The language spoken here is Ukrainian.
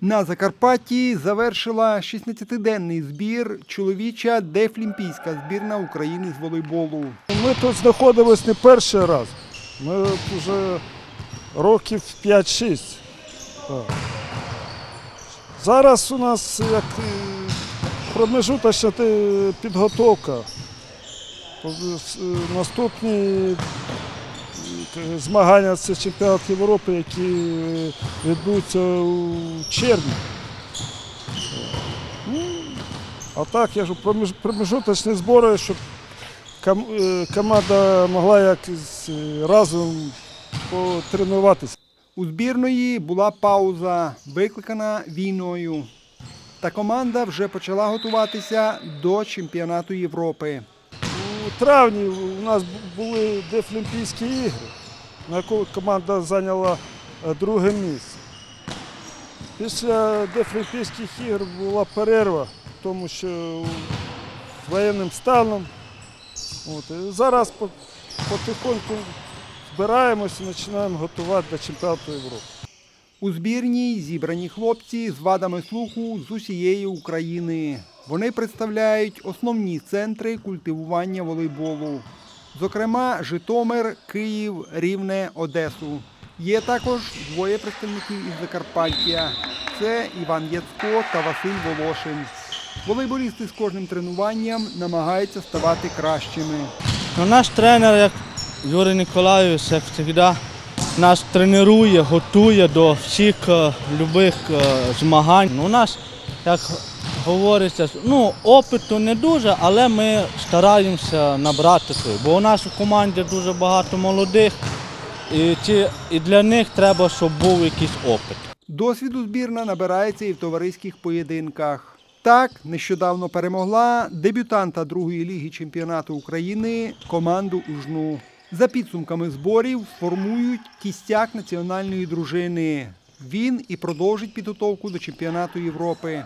На Закарпатті завершила 16-денний збір чоловіча дефлімпійська збірна України з волейболу. Ми тут знаходились не перший раз. Ми вже років 5-6. Зараз у нас як е, промежуточна підготовка. Е, Наступні е, змагання це чемпіонат Європи, які е, відбудуться у червні. Ну, А так, я ж проміж- промежуточні збори, щоб е, команда могла якось е, разом потренуватися. У збірної була пауза, викликана війною. Та команда вже почала готуватися до чемпіонату Європи. У травні у нас бу- були Дефлімпійські ігри, на якому команда зайняла е, друге місце. Після Дефлімпійських ігор була перерва, тому що з воєнним станом. От, зараз потихоньку збираємося і починаємо готувати до чемпіонату Європи. У збірній зібрані хлопці з вадами слуху з усієї України. Вони представляють основні центри культивування волейболу. Зокрема, Житомир, Київ, Рівне, Одесу. Є також двоє представників із Закарпаття. Це Іван Яцко та Василь Волошин. Волейболісти з кожним тренуванням намагаються ставати кращими. Ну, наш тренер, як Юрій Ніколаєвич, як завжди, нас тренує, готує до всіх е, любих е, змагань. Ну, у нас, як говориться, ну, опиту не дуже, але ми стараємося набрати свої. Бо у нас у команді дуже багато молодих, і, ті, і для них треба, щоб був якийсь опит. Досвіду збірна набирається і в товариських поєдинках. Так, нещодавно перемогла дебютанта другої ліги чемпіонату України команду Ужну. За підсумками зборів сформують кістяк національної дружини. Він і продовжить підготовку до чемпіонату Європи.